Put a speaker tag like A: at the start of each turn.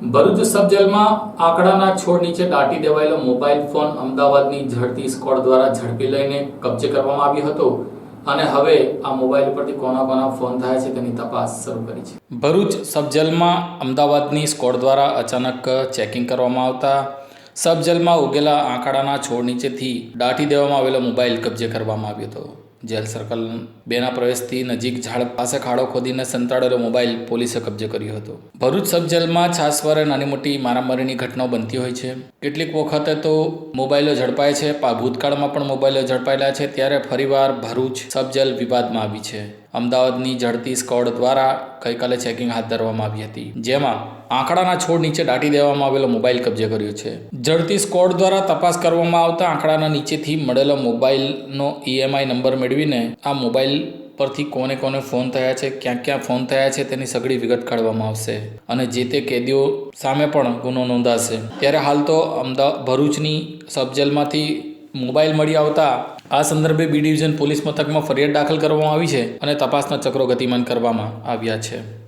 A: ભરૂચ સબ જેલમાં આંકડાના છોડ નીચે દાટી દેવાયેલો મોબાઈલ ફોન અમદાવાદની ઝડપી સ્કોડ દ્વારા ઝડપી લઈને કબજે કરવામાં આવ્યો હતો અને હવે આ મોબાઈલ ઉપરથી કોના કોના ફોન થયા છે તેની તપાસ શરૂ કરી છે. ભરૂચ સબ જેલમાં અમદાવાદની સ્કોડ દ્વારા અચાનક ચેકિંગ કરવામાં આવતા સબ જેલમાં ઉગેલા આંકડાના છોડ નીચેથી દાટી દેવામાં આવેલો મોબાઈલ કબજે કરવામાં આવ્યો હતો. જેલ સર્કલ બેના પ્રવેશથી નજીક ઝાડ પાસે ખાડો ખોદીને સંતાડેલો મોબાઈલ પોલીસે કબજે કર્યો હતો. ભરૂચ સબ જેલમાં છાસવારે નાની મોટી મારામારીની ઘટનાઓ બનતી હોય છે. કેટલીક વખતે તો મોબાઈલો ઝડપાય છે. ભૂતકાળમાં પણ મોબાઈલો ઝડપાયેલા છે. ત્યારે ફરીવાર ભરૂચ સબ જેલ વિવાદમાં આવી છે. અમદાવાદની ઝડતી સ્કોડ દ્વારા ગઈકાલે ચેકિંગ હાથ ધરવામાં આવી હતી. જેમાં આંકડાના છોડ નીચે દાટી દેવામાં આવેલો મોબાઈલ કબજે કર્યો છે. ઝડતી સ્કોડ દ્વારા તપાસ કરવામાં આવતા આંકડાના નીચેથી મળેલો મોબાઈલનો ઈએમઆઈ નંબર મેળવીને આ મોબાઈલ પરથી કોને કોને ફોન થયા છે, ક્યાં ક્યાં ફોન થયા છે તેની સઘળી વિગત કાઢવામાં આવશે. અને જે તે કેદીઓ સામે પણ ગુનો નોંધાશે. ત્યારે હાલ તો અમદાવાદ ભરૂચની સબજેલમાંથી મોબાઈલ મળી આવતા આ સંદર્ભે બી ડિવિઝન પોલીસ મથકમાં ફરિયાદ દાખલ કરવામાં આવી છે અને તપાસના ચક્રો ગતિમાન કરવામાં આવ્યા છે.